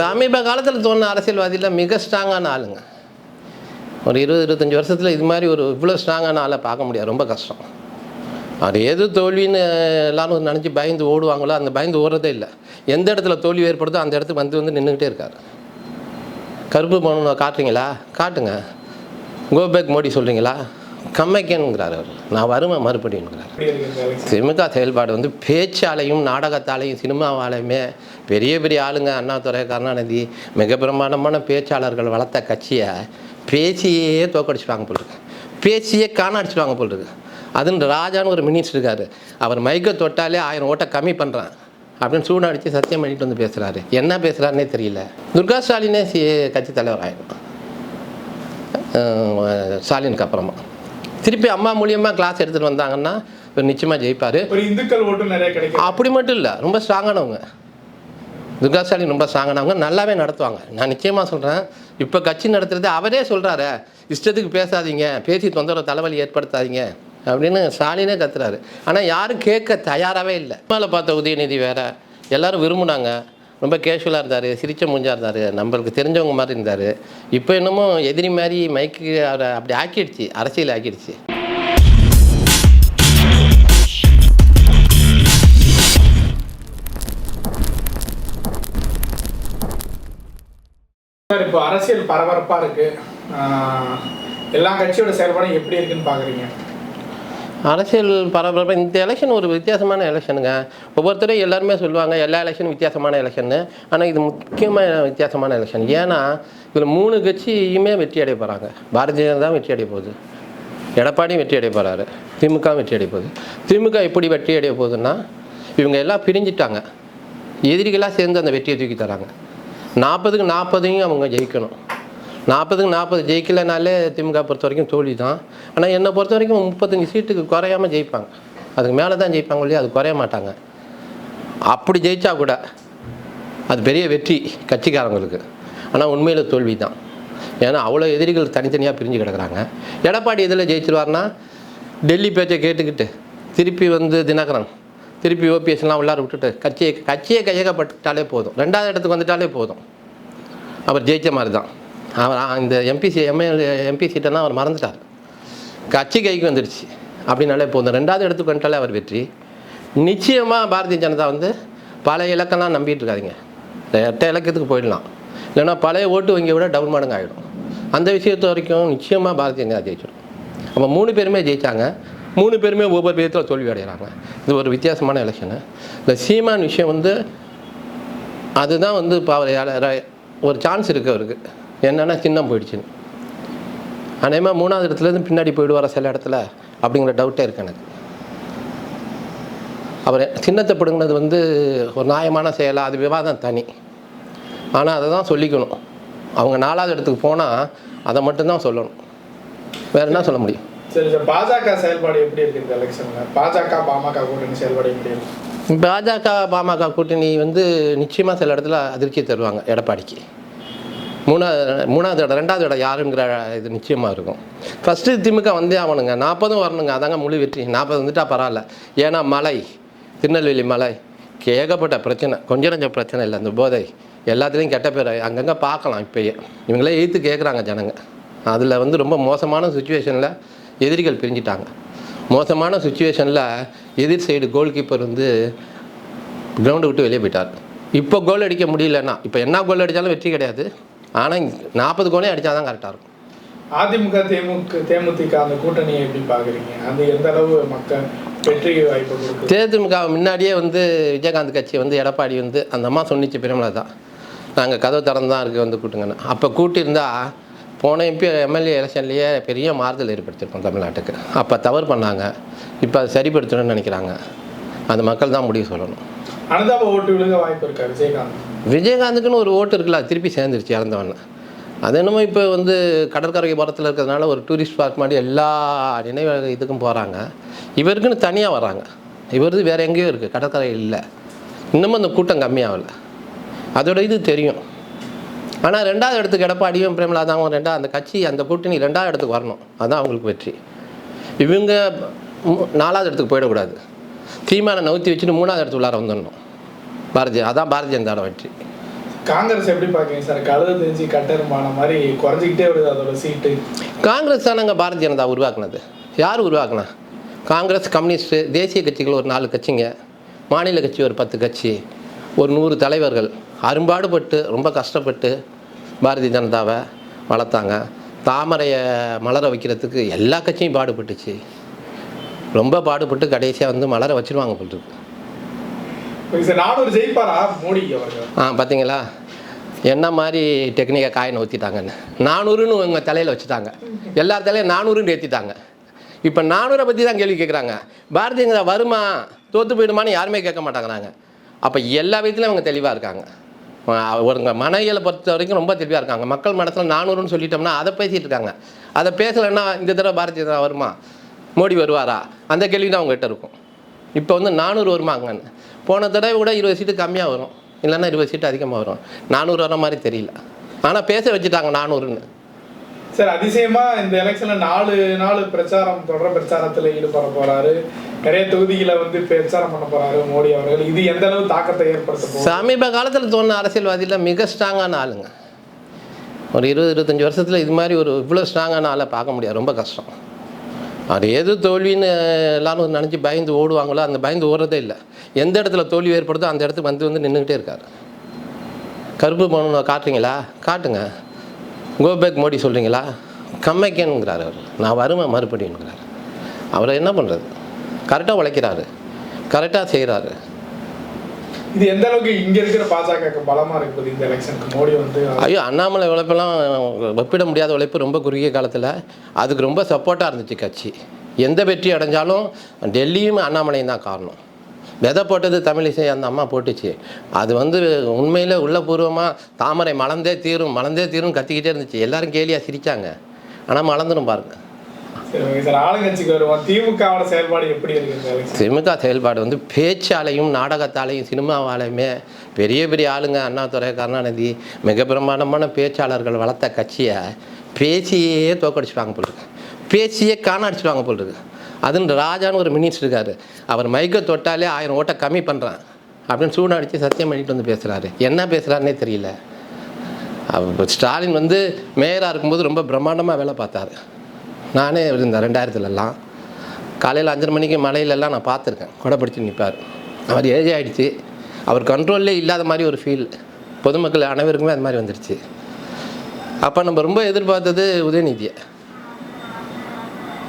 சமீப காலத்தில் தோணுன அரசியல்வாதியில் மிக ஸ்ட்ராங்கான ஆளுங்க. ஒரு இருபது இருபத்தஞ்சி வருஷத்தில் இது மாதிரி ஒரு இவ்வளோ ஸ்ட்ராங்கான ஆளை பார்க்க முடியாது. ரொம்ப கஷ்டம். அவர் எது தோல்வின்னு எல்லாரும் நினச்சி பயந்து ஓடுவாங்களோ அந்த பயந்து ஓடுறதே இல்லை. எந்த இடத்துல தோல்வி ஏற்படுதோ அந்த இடத்துக்கு வந்து வந்து நின்றுக்கிட்டே இருக்கார். கருப்பு பணம் காட்டுறீங்களா? காட்டுங்க. கோபேக் மோடி சொல்கிறீங்களா கம்மைக்கேனுங்கிறார் அவர். நான் வருவேன் எலெக்ஷன் திமுக செயல்பாடு வந்து பேச்சாலையும் நாடகத்தாலையும் சினிமாவாலையுமே பெரிய பெரிய ஆளுங்க அண்ணாதுரை கருணாநிதி மிக பிரமாண்டமான பேச்சாளர்கள் வளர்த்த கட்சியை பேசியே தோக்கடிச்சிடுவாங்க போல் இருக்கு. பேசியே காணடிச்சிடுவாங்க போல் இருக்கு. அதுன்னு ராஜான்னு ஒரு மினிஸ்டர் இருக்காரு. அவர் மைக்கை தொட்டாலே ஆயிரம் ஓட்டை கம்மி பண்ணுறான் அப்படின்னு சூடாடிச்சு சத்தியம் பண்ணிட்டு வந்து பேசுகிறாரு என்ன பேசுகிறாருன்னே தெரியல. துர்கா ஸ்டாலினே சி கட்சி தலைவர் ஆயிடும் ஸ்டாலினுக்கு அப்புறமா. திருப்பி அம்மா மூலியமாக கிளாஸ் எடுத்துகிட்டு வந்தாங்கன்னா இவர் நிச்சயமாக ஜெயிப்பார். ஒரு இந்துக்கள் ஓட்டும் நிறைய கிடைக்கும். அப்படி மட்டும் இல்லை ரொம்ப ஸ்ட்ராங்கானவங்க துர்கா ஸ்டாலின் ரொம்ப ஸ்ட்ராங்கானவங்க நல்லாவே நடத்துவாங்க. நான் நிச்சயமாக சொல்கிறேன் இப்போ கட்சி நடத்துறது அவரே சொல்கிறாரு இஷ்டத்துக்கு பேசாதீங்க பேசி தொந்தரவு தலைவலி ஏற்படுத்தாதீங்க அப்படின்னு ஸ்டாலினே கத்துறாரு. ஆனால் யாரும் கேட்க தயாராகவே இல்லை. மேலே பார்த்த உதயநிதி வேற எல்லாரும் விரும்புனாங்க. ரொம்ப கேஷுவலாக இருந்தார் சிரிச்ச மூஞ்சாக இருந்தார் நம்மளுக்கு தெரிஞ்சவங்க மாதிரி இருந்தார். இப்போ என்னமோ எதிரி மாதிரி மைக்கு அவரை அப்படி ஆக்கிடுச்சு அரசியல் ஆக்கிடுச்சு. சார் இப்போ அரசியல் பரபரப்பாக இருக்கு. எல்லா கட்சியோட செயல்பாடும் எப்படி இருக்குன்னு பார்க்குறீங்க அரசியல் பரபரப்பு இந்த எலெக்ஷன் ஒரு வித்தியாசமான எலெக்ஷனுங்க ஒவ்வொருத்தரும் எல்லாருமே சொல்லுவாங்க எல்லா எலெக்ஷனும் வித்தியாசமான எலெக்ஷன்னு ஆனால் இது முக்கியமான வித்தியாசமான எலெக்ஷன் ஏன்னா இதில் மூணு கட்சியுமே வெற்றி அடைய போகிறாங்க பாரதிய ஜனதா வெற்றி அடைய போகுது. எடப்பாடியும் வெற்றி அடைய போகிறாரு திமுக வெற்றி அடைய போகுது. திமுக எப்படி வெற்றி அடைய போகுதுன்னா இவங்க எல்லாம் பிரிஞ்சிட்டாங்க. எதிரிகளாக சேர்ந்து அந்த வெற்றியை தூக்கி தராங்க. நாற்பதுக்கு நாற்பதையும் அவங்க ஜெயிக்கணும். நாற்பதுக்கு நாற்பது ஜெயிக்கலைனாலே திமுக பொறுத்த வரைக்கும் தோல்வி தான். ஆனால் என்னை பொறுத்த வரைக்கும் முப்பத்தஞ்சு சீட்டுக்கு குறையாம ஜெயிப்பாங்க. அதுக்கு மேலே தான் ஜெயிப்பாங்க இல்லையா அது குறைய மாட்டாங்க. அப்படி ஜெயித்தா கூட அது பெரிய வெற்றி கட்சிக்காரங்களுக்கு. ஆனால் உண்மையில் தோல்வி தான். ஏன்னா அவ்வளோ எதிரிகள் தனித்தனியாக பிரிஞ்சு கிடக்குறாங்க. எடப்பாடி இதில் ஜெயிச்சிருவார்னா டெல்லி பேச்சை கேட்டுக்கிட்டு திருப்பி வந்து தினகரன் திருப்பி ஓபிஎஸ்லாம் உள்ளார விட்டுட்டு கட்சியை கட்சியை கையகப்பட்டுட்டாலே போதும். ரெண்டாவது இடத்துக்கு வந்துட்டாலே போதும். அவர் ஜெயிச்ச மாதிரி தான். அவர் இந்த எம்பிசி எம்எல்ஏ எம்பி சீட்டெல்லாம் அவர் மறந்துட்டார். கட்சி கைக்கு வந்துடுச்சு அப்படின்னாலே போதும். ரெண்டாவது எடுத்துக்கொண்டாலே அவர் வெற்றி. நிச்சயமாக பாரதிய ஜனதா வந்து பழைய இலக்கெல்லாம் நம்பிட்டு இருக்காதிங்க. எட்ட இலக்கத்துக்கு போயிடலாம். இல்லைன்னா பழைய ஓட்டு வங்கியை விட டபுள் மடங்கு ஆகிடும் அந்த விஷயத்த வரைக்கும் நிச்சயமாக பாரதிய ஜனதா ஜெயிச்சிடும். அப்போ மூணு பேருமே ஜெயிச்சாங்க. மூணு பேருமே ஒவ்வொரு விதத்தில் தோல்வி அடைகிறாங்க. இது ஒரு வித்தியாசமான எலெக்ஷனு இந்த சீமான் விஷயம் வந்து அதுதான் வந்து இப்போ அவர் ஒரு சான்ஸ் இருக்குது அவருக்கு. என்னன்னா சின்னம் போயிடுச்சுன்னு. அநேகமாக மூணாவது இடத்துலேருந்து பின்னாடி போயிடுவார சில இடத்துல? அப்படிங்கிற டவுட்டே இருக்கு எனக்கு. அவர் சின்னத்தை பிடுங்கினது வந்து ஒரு நியாயமான செயலா? அது விவாதம் தனி. ஆனால் அதை தான் சொல்லிக்கணும். அவங்க நாலாவது இடத்துக்கு போனால் அதை மட்டும்தான் சொல்லணும். வேறு என்ன சொல்ல முடியும்? சரி சார் பாஜக செயல்பாடு எப்படி இருக்கு இந்த எலெக்ஷன்ல? பாஜக பாமக கூட்டணி செயல்பாடு எப்படி இருக்கு? பாஜக பாமக கூட்டணி வந்து நிச்சயமாக சில இடத்துல அதிர்ச்சி தருவாங்க எடப்பாடிக்கு. மூணாவது மூணாவது இடம் ரெண்டாவது இடம் யாருங்கிற இது நிச்சயமாக இருக்கும். ஃபஸ்ட்டு திமுக வந்தே ஆகணுங்க நாற்பதும் வரணுங்க. அதாங்க முழு வெற்றி. நாற்பது வந்துட்டா பரவாயில்ல. ஏன்னா மலை திருநெல்வேலி மலை ஏகப்பட்ட பிரச்சனை. கொஞ்சம் கொஞ்சம் பிரச்சனை இல்லை. அந்த போதை எல்லாத்துலேயும் கெட்ட பேர். அங்கங்கே பார்க்கலாம் இப்போயே. இவங்களே எய்த்து கேட்குறாங்க ஜனங்க. அதில் வந்து ரொம்ப மோசமான சுச்சுவேஷனில் எதிரிகள் பிரிஞ்சிட்டாங்க. மோசமான சுச்சுவேஷனில் எதிர் சைடு கோல் கீப்பர் வந்து கிரவுண்டை விட்டு வெளியே போயிட்டார். இப்போ கோல் அடிக்க முடியலன்னா இப்போ என்ன கோல் அடித்தாலும் வெற்றி கிடையாது. ஆனால் நாற்பது கோலே அடித்தா தான் கரெக்டாக இருக்கும். அதிமுக தேமுக தேமுதிக அந்த கூட்டணியை எப்படி பாக்குறீங்க அது எந்த அளவு மக்கள் வெற்றி வாய்ப்பு தேமுதிக முன்னாடியே வந்து விஜயகாந்த் கட்சி வந்து எடப்பாடி வந்து அந்த அம்மா சொன்னிச்சு பெருமளை தான் நாங்கள் கதவு திறந்து தான் இருக்குது வந்து கூட்டுங்கன்னு. அப்போ கூட்டியிருந்தா போன எம்பி எம்எல்ஏ எலெக்ஷன்லேயே பெரிய மாறுதல் ஏற்படுத்தியிருக்கோம் தமிழ்நாட்டுக்கு. அப்போ தவறு பண்ணாங்க. இப்போ அதை சரிப்படுத்தணும்னு நினைக்கிறாங்க. அந்த மக்கள் தான் முடிவு சொல்லணும். அனுதாப ஓட்டு விழுக வாய்ப்பு இருக்கா விஜயகாந்த்? விஜயகாந்துக்குன்னு ஒரு ஓட்டு இருக்குல்ல திருப்பி சேர்ந்துருச்சு இறந்தவன். அது என்னமோ இப்போ வந்து கடற்கரை புறத்தில் இருக்கிறதுனால ஒரு டூரிஸ்ட் ஸ்பாட் மாதிரி எல்லா நினைவு இதுக்கும் போகிறாங்க இவருக்குன்னு தனியாக வராங்க இவரது வேறு எங்கேயோ இருக்குது கடற்கரை இல்லை. இன்னமும் அந்த கூட்டம் கம்மியாகல. அதோட இது தெரியும். ஆனால் ரெண்டாவது இடத்துக்கு எடப்பாடியும் பிரேமலாதாவும் ரெண்டாவது அந்த கட்சி அந்த கூட்டணி ரெண்டாவது இடத்துக்கு வரணும். அதுதான் அவங்களுக்கு வெற்றி. இவங்க நாலாவது இடத்துக்கு போயிடக்கூடாது. தீமான நவுத்தி வச்சுட்டு மூணாவது இடத்துக்கு உள்ளார வந்துடணும். பாரதிய அதான் பாரதிய ஜனதாவோட வெற்றி. காங்கிரஸ் எப்படி பாக்குறீங்க சார்? கழுத தெரிஞ்சு கட்டெருமான மாதிரி குறைஞ்சிக்கிட்டே வருது அதோட சீட்டு. காங்கிரஸ் தானங்க பாரதிய ஜனதா உருவாக்குனது? யார் உருவாக்குனா? காங்கிரஸ் கம்யூனிஸ்ட்டு தேசிய கட்சிகள் ஒரு நாலு கட்சிங்க. மாநில கட்சி ஒரு பத்து கட்சி. ஒரு நூறு தலைவர்கள். அரும்பாடுபட்டு ரொம்ப கஷ்டப்பட்டு பாரதிய ஜனதாவை வளர்த்தாங்க. தாமரையை மலர வைக்கிறதுக்கு எல்லா கட்சியும் பாடுபட்டுச்சு. ரொம்ப பாடுபட்டு கடைசியாக வந்து மலர வச்சிருவாங்க போல் இருக்கு ஓகே சார் நானூறு ஜெயிப்பாரா மோடி அவர்கள் ஆ பார்த்தீங்களா என்ன மாதிரி டெக்னிக்கை காயின் ஊற்றிட்டாங்கன்னு நானூறுன்னு உங்கள் தலையில் வச்சுட்டாங்க. எல்லா தலையும் நானூறுன்னு ஏற்றிட்டாங்க இப்போ நானூறை பற்றி தான் கேள்வி கேட்குறாங்க பாரதிய வருமா தோற்று போயிடுமான்னு யாருமே கேட்க மாட்டேங்கிறாங்க. அப்போ எல்லா விதத்துலையும் அவங்க தெளிவாக இருக்காங்க. ஒருங்க மனைகளை பொறுத்த வரைக்கும் ரொம்ப தெளிவாக இருக்காங்க. மக்கள் மனசில் நானூறுன்னு சொல்லிட்டோம்னா அதை பேசிகிட்டு இருக்காங்க. அதை பேசலைன்னா இந்த தடவை பாரதிய ஜனதா வருமா? மோடி வருவாரா? அந்த கேள்வி தான் அவங்ககிட்ட இருக்கும். இப்போ வந்து நானூறு வருமாங்கன்னு. போன தடவை கூட இருபது சீட்டு கம்மியாக வரும். இல்லைன்னா இருபது சீட்டு அதிகமாக வரும். நானூறு வர மாதிரி தெரியல. ஆனால் பேச வச்சுட்டாங்க நானூறுன்னு. சார் அதிசயமா இந்த எலெக்ஷன்ல நாலு நாள் பிரச்சாரம் தொடர் பிரச்சாரத்துல ஈடுபட போறாரு. நிறைய தொகுதிகளை வந்து பிரச்சாரம் பண்ண போறாரு மோடி அவர்கள். இது எந்த அளவு தாக்கத்தை ஏற்படுத்த சமீப காலத்தில் தோணுன அரசியல்வாதியில் மிக ஸ்ட்ராங்கான ஆளுங்க. ஒரு இருபது இருபத்தஞ்சி வருஷத்தில் இது மாதிரி ஒரு இவ்வளோ ஸ்ட்ராங்கான ஆளை பார்க்க முடியாது. ரொம்ப கஷ்டம். அவர் எது தோல்வின்னு எல்லாரும் நினச்சி பயந்து ஓடுவாங்களோ அந்த பயந்து ஓடுறதே இல்லை. எந்த இடத்துல தோல்வி ஏற்படுதோ அந்த இடத்துக்கு வந்து வந்து நின்றுக்கிட்டே இருக்கார். கருப்பு பணம் காட்டுறீங்களா? காட்டுங்க. கோபேக் மோடி சொல்கிறீங்களா கம்மைக்கேனுங்கிறார் அவர். நான் வருவேன் மறுபடியுங்கிறார் அவரை என்ன பண்ணுறது கரெக்டாக உழைக்கிறாரு. கரெக்டாக செய்கிறாரு இது எந்த அளவுக்கு இங்க இருக்கிற பாஜக பலமா இருக்குது இந்த எலெக்ஷனுக்கு? மோடி வந்து ஐயோ அண்ணாமலை உழைப்பெல்லாம் ஒப்பிட முடியாத உழைப்பு ரொம்ப குறுகிய காலத்தில். அதுக்கு ரொம்ப சப்போர்ட்டாக இருந்துச்சு கட்சி. எந்த வெற்றி அடைஞ்சாலும் டெல்லியும் அண்ணாமலையும் தான் காரணம். விதை போட்டது தமிழிசை அந்த அம்மா போட்டுச்சு. அது வந்து உண்மையில் உள்ளபூர்வமாக தாமரை மலர்ந்தே தீரும் மலர்ந்தே தீரும் கத்திக்கிட்டே இருந்துச்சு. எல்லாரும் கேலியாக சிரித்தாங்க ஆனால் மலர்ந்துடும் பாருங்க. சரி ஓகே சார் ஆளுங்கட்சிக்கு வருவோம். திமுகவோட செயல்பாடு எப்படி இருக்கு இந்த எலெக்ஷன் திமுக செயல்பாடு வந்து பேச்சாலையும் நாடகத்தாலையும் சினிமாவாலையுமே பெரிய பெரிய ஆளுங்க அண்ணாதுரை கருணாநிதி மிக பிரமாண்டமான பேச்சாளர்கள் வளர்த்த கட்சியை பேசியே தோக்கடிச்சுவாங்க போல் இருக்கு. பேசியே காணடிச்சிடுவாங்க போல் இருக்கு. அதுன்னு ராஜான்னு ஒரு மினிஸ்டர் இருக்கார். அவர் மைக்கை தொட்டாலே ஆயிரம் ஓட்டை கம்மி பண்ணுறான் அப்படின்னு சூடாடிச்சு சத்தியம் பண்ணிட்டு வந்து பேசுகிறாரு என்ன பேசுகிறாருனே தெரியல. அவர் ஸ்டாலின் வந்து மேயராக இருக்கும்போது ரொம்ப பிரம்மாண்டமாக வேலை பார்த்தாரு. நானே இருந்தேன் ரெண்டாயிரத்துலலாம். காலையில் அஞ்சரை மணிக்கு மலையிலலாம் நான் பார்த்துருக்கேன். கொடை பிடிச்சி நிற்பார் அவர் ஏஜ் ஆகிடுச்சு அவர் கண்ட்ரோல்லே இல்லாத மாதிரி ஒரு ஃபீல் பொதுமக்கள் அனைவருக்குமே அது மாதிரி வந்துடுச்சு அப்போ நம்ம ரொம்ப எதிர்பார்த்தது உதயநிதியை.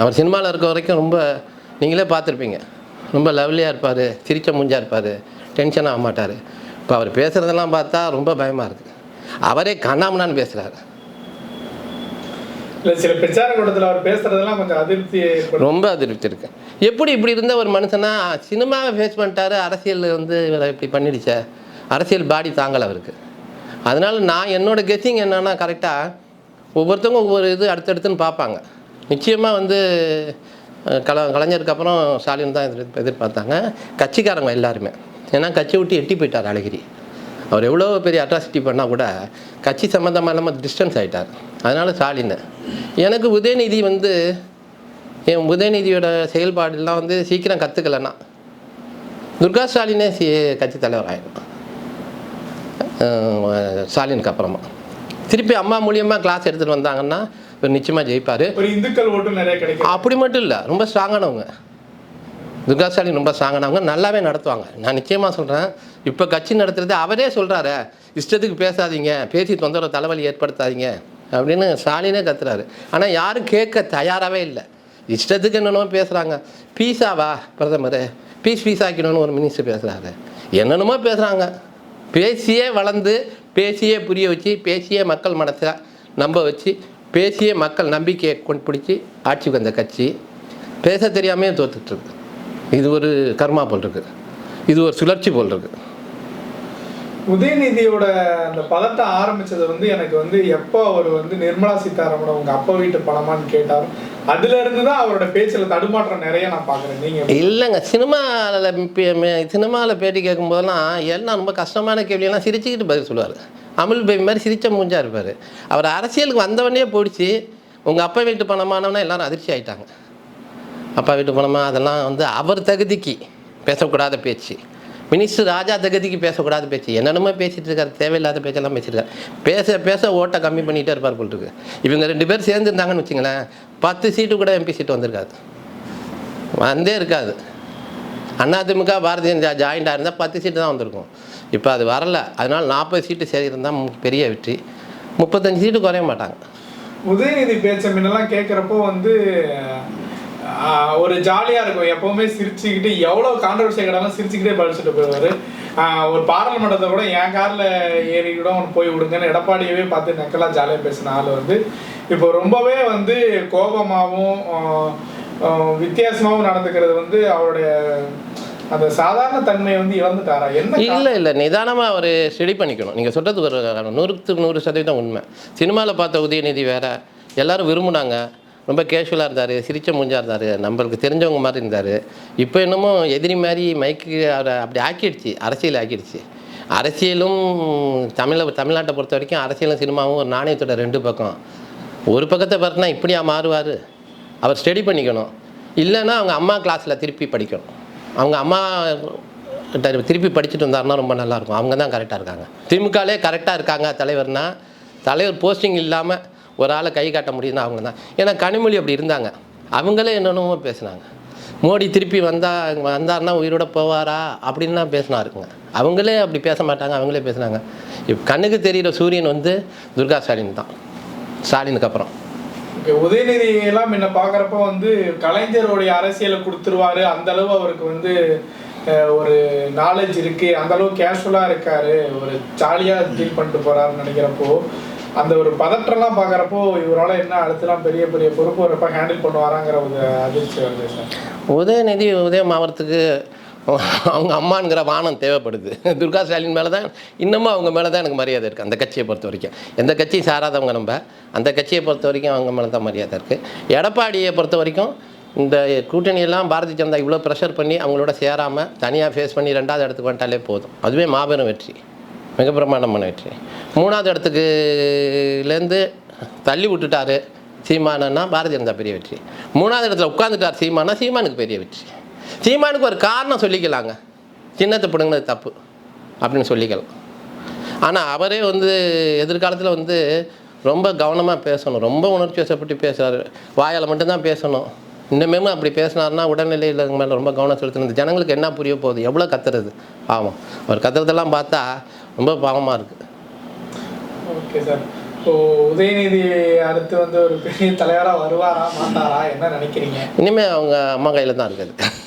அவர் சினிமாவில் இருக்க வரைக்கும் ரொம்ப நீங்களே பார்த்துருப்பீங்க. ரொம்ப லவ்லியாக இருப்பார் சிரிச்ச மூஞ்சா இருப்பார் டென்ஷன் ஆக மாட்டார். இப்போ அவர் பேசுகிறதெல்லாம் பார்த்தா ரொம்ப பயமாக இருக்குது அவரே கண்ணாமண்ணான்னு பேசுகிறாரு இல்ல சில பிரச்சார கூட்டத்துல அவர் பேசுறதெல்லாம் கொஞ்சம் ஏற்படுத்தும். ரொம்ப அதிருப்தி இருக்கு. எப்படி இப்படி இருந்த ஒரு மனுஷனா சினிமாவை ஃபேஸ் பண்ணிட்டாரு அரசியல் வந்து இவரை இப்படி பண்ணிடுச்சே. அரசியல் பாடி தாங்கலை அவருக்கு. அதனால நான் என்னோட கெஸ்ஸிங் என்னன்னா கரெக்டாக ஒவ்வொருத்தவங்க ஒவ்வொரு இது அடுத்தடுத்துன்னு பார்ப்பாங்க. நிச்சயமாக வந்து கல கலைஞருக்கு அப்புறம் ஸ்டாலின் தான் எதிர் எதிர்பார்த்தாங்க. கட்சிக்காரங்க எல்லாருமே. ஏன்னா கட்சி விட்டு எட்டி போயிட்டார் அழகிரி. அவர் எவ்வளோ பெரிய அட்ராசிட்டி பண்ணால் கூட கட்சி சம்மந்தமாக இல்லாமல் டிஸ்டன்ஸ் ஆகிட்டார் அதனால் ஸ்டாலின். எனக்கு உதயநிதி வந்து என் உதயநிதியோட செயல்பாடுலாம் வந்து சீக்கிரம் கற்றுக்கலன்னா துர்கா ஸ்டாலினே சி கட்சி தலைவர் ஆகிடும் ஸ்டாலினுக்கு அப்புறமா. திருப்பி அம்மா மூலியமாக கிளாஸ் எடுத்துகிட்டு வந்தாங்கன்னா நிச்சயமாக ஜெயிப்பார். இந்துக்கள் நிறைய கிடைக்கும் அப்படி மட்டும் இல்லை ரொம்ப ஸ்ட்ராங்கானவங்க துர்கா ஸ்டாலின் ரொம்ப ஸ்ட்ராங்கானவங்க நல்லாவே நடத்துவாங்க. நான் நிச்சயமாக சொல்கிறேன் இப்போ கட்சி நடத்துறது அவரே சொல்கிறாரு இஷ்டத்துக்கு பேசாதீங்க பேசி தொந்தரவு தலைவலி ஏற்படுத்தாதீங்க அப்படின்னு ஸ்டாலினே கத்துறாரு. ஆனால் யாரும் கேட்க தயாராகவே இல்லை. இஷ்டத்துக்கு என்னென்னமோ பேசுகிறாங்க பீஸாவா பிரதமர்? பீஸ் பீஸ் ஆக்கணும்னு ஒரு மினிஸ்டர் பேசுகிறாரு என்னென்னமோ பேசுகிறாங்க பேசியே வளர்ந்து பேசியே புரிய வச்சு பேசியே மக்கள் மனசை நம்ப வச்சு பேசியே மக்கள் நம்பிக்கையை கொண்டு பிடிச்சி ஆட்சிக்கு வந்த கட்சி. பேச தெரியாமே தோத்துட்டு இருக்கு. இது ஒரு கர்மா போல் இருக்கு. இது ஒரு சுழற்சி போல் இருக்கு. உதயநிதியோட அந்த பதட்டம் ஆரம்பிச்சது வந்து எனக்கு வந்து எப்போ அவர் வந்து நிர்மலா சீதாராமன் உங்க அப்பா வீட்டு பணமான்னு கேட்டார் அதுல இருந்து தான் அவரோட பேச்சுல தடுமாற்றம் நிறைய நான் பாக்குறேன் நீங்க? இல்லைங்க சினிமாவில் சினிமாவில் பேட்டி கேட்கும்போதெல்லாம் எல்லாம் ரொம்ப கஷ்டமான கேள்வியெல்லாம் சிரிச்சுக்கிட்டு பதில் சொல்லுவார். அமுல் பேபி மாதிரி சிரிச்ச மூஞ்சாக இருப்பார். அவர் அரசியலுக்கு வந்தவனே போயிடுச்சு. உங்கள் அப்பா வீட்டு பணமானவனா எல்லாரும் அதிர்ச்சி ஆகிட்டாங்க அப்பா வீட்டு பணமா அதெல்லாம் வந்து அவர் தகுதிக்கு பேசக்கூடாத பேச்சு. மினிஸ்டர் ராஜா தகுதிக்கு பேசக்கூடாத பேச்சு. என்னென்னமோ பேசிட்டு இருக்காரு. தேவையில்லாத பேச்செல்லாம் பேசியிருக்காரு பேச பேச ஓட்டை கம்மி பண்ணிகிட்டே இருப்பார் போல் இருக்கு. இவங்க ரெண்டு பேர் சேர்ந்துருந்தாங்கன்னு வச்சுங்களேன் பத்து சீட்டு கூட எம்பி சீட்டு வந்திருக்காது. வந்தே இருக்காது. அதிமுக பாரதிய ஜாயிண்டாக இருந்தால் பத்து சீட்டு தான் வந்திருக்கும். இப்போ அது வரல. அதனால் நாற்பது சீட்டு சேர்ந்தால் பெரிய வெற்றி. முப்பத்தஞ்சு சீட்டு குறைய மாட்டாங்க. உதயநிதி பேச்ச முன்னெல்லாம் கேட்குறப்போ வந்து ஒரு ஜாலியாக இருக்கும். எப்பவுமே சிரிச்சுக்கிட்டு எவ்வளோ கான்ட்ரவர்சி கிடாலும் சிரிச்சுக்கிட்டே படிச்சுட்டு போயிடுவார். ஒரு பாராளுமன்றத்தை கூட என் காரில் ஏறி கூட அவன் போய் விடுங்கன்னு எடப்பாடியவே பார்த்து நக்கலா ஜாலியாக பேசின ஆள் வந்து. இப்போ ரொம்பவே வந்து கோபமாகவும் வித்தியாசமாகவும் நடந்துக்கிறது வந்து அவருடைய அந்த சாதாரண தன்மையை வந்து இழந்துட்டாரா? என்ன இல்லை இல்லை நிதானமாக அவர் ஸ்டடி பண்ணிக்கணும். நீங்கள் சொல்கிறது ஒரு நூறுக்கு நூறு சதவீதம் உண்மை. சினிமாவில் பார்த்த உதயநிதி வேற எல்லாரும் விரும்புனாங்க. ரொம்ப கேஷுவலாக இருந்தார் சிரிச்ச மூஞ்சா இருந்தார். நம்மளுக்கு தெரிஞ்சவங்க மாதிரி இருந்தார். இப்போ என்னமோ எதிரி மாதிரி மைக்கு அவரை அப்படி ஆக்கிடுச்சு அரசியல் ஆக்கிடுச்சு. அரசியலும் தமிழை தமிழ்நாட்டை பொறுத்த வரைக்கும் அரசியலும் சினிமாவும் ஒரு நாணயத்தோட ரெண்டு பக்கம். ஒரு பக்கத்தை பார்த்தினா இப்படியா மாறுவார். அவர் ஸ்டடி பண்ணிக்கணும். இல்லைன்னா அவங்க அம்மா கிளாஸில் திருப்பி படிக்கணும். அவங்க அம்மா கிட்ட திருப்பி படிச்சுட்டு வந்தாருன்னா ரொம்ப நல்லாயிருக்கும். அவங்க தான் கரெக்டாக இருக்காங்க. திமுகலே கரெக்டாக இருக்காங்க தலைவர்னா தலைவர் போஸ்டிங் இல்லாமல் ஒரு ஆளை கை காட்ட முடியும்னா அவங்க தான். ஏன்னா கனிமொழி அப்படி இருந்தாங்க. அவங்களே என்னென்னமோ பேசுனாங்க. மோடி திருப்பி வந்தா வந்தாருன்னா உயிரோட போவாரா அப்படின்லாம் இருக்குங்க அவங்களே அப்படி பேச மாட்டாங்க அவங்களே பேசுனாங்க. இப்போ கண்ணுக்கு தெரிகிற சூரியன் வந்து துர்கா ஸ்டாலின் தான். ஸ்டாலினுக்கு அப்புறம். உதயநிதி எல்லாம் என்ன பாக்குறப்ப வந்து கலைஞருடைய அரசியலை கொடுத்துருவாரு. அந்த அளவு அவருக்கு வந்து ஒரு நாலேஜ் இருக்கு. அந்த அளவு கேஷுவலா இருக்காரு. ஒரு ஜாலியா டீல் பண்ணிட்டு போறாருன்னு நினைக்கிறப்போ அந்த ஒரு பதற்றம்லாம் பாக்குறப்போ இவரால என்ன அடுத்தலாம் பெரிய பெரிய பொறுப்பு வரப்ப ஹேண்டில் பண்ணுவாராங்கிற ஒரு அதிர்ச்சி வருது சார். உதயநிதி உதயம் ஆகிறதுக்கு அவங்க அம்மாங்கிற வானம் தேவைப்படுது. துர்கா ஸ்டாலின் மேலே தான் இன்னமும் அவங்க மேலே தான் எனக்கு மரியாதை இருக்குது அந்த கட்சியை பொறுத்த வரைக்கும். எந்த கட்சியும் சாராதவங்க நம்ம. அந்த கட்சியை பொறுத்த வரைக்கும் அவங்க மேலே தான் மரியாதை இருக்குது எடப்பாடியை பொறுத்த வரைக்கும் இந்த கூட்டணியெல்லாம் பாரதிய ஜனதா இவ்வளோ ப்ரெஷர் பண்ணி அவங்களோட சேராமல் தனியாக ஃபேஸ் பண்ணி ரெண்டாவது இடத்துக்கு வந்துட்டாலே போதும். அதுவே மாபெரும் வெற்றி. மிக பிரமாண்டமான வெற்றி. மூணாவது இடத்துக்குலேருந்து தள்ளி விட்டுட்டாரு சீமானன்னா பாரதிய ஜனதா பெரிய வெற்றி. மூணாவது இடத்துல உட்காந்துட்டார் சீமானா சீமானுக்கு பெரிய வெற்றி. சீமானுக்கு ஒரு காரணம் சொல்லிக்கலாங்க. சின்னத்தை பிடுங்கினது தப்பு. அப்படின்னு சொல்லிக்கலாம் ஆனால் அவரே வந்து எதிர்காலத்தில் வந்து ரொம்ப கவனமாக பேசணும். ரொம்ப உணர்ச்சி வசப்பட்டு பேசுகிறாரு வாயால் மட்டும்தான் பேசணும். இன்னமேமும் அப்படி பேசினாருன்னா உடல்நிலையில் மேலே ரொம்ப கவனம் செலுத்தணும். ஜனங்களுக்கு என்ன புரிய போகுது? எவ்வளோ கத்துறது? பாவம். அவர் கத்துறதெல்லாம் பார்த்தா ரொம்ப பாவமாக இருக்குது ஓகே சார். இப்போ உதயநிதி அடுத்து வந்து ஒரு பெரிய தலைவரா வருவாரா மாட்டாரா? என்ன நினைக்கிறீங்க? இனிமேல் அவங்க அம்மா கையில் தான் இருக்குது.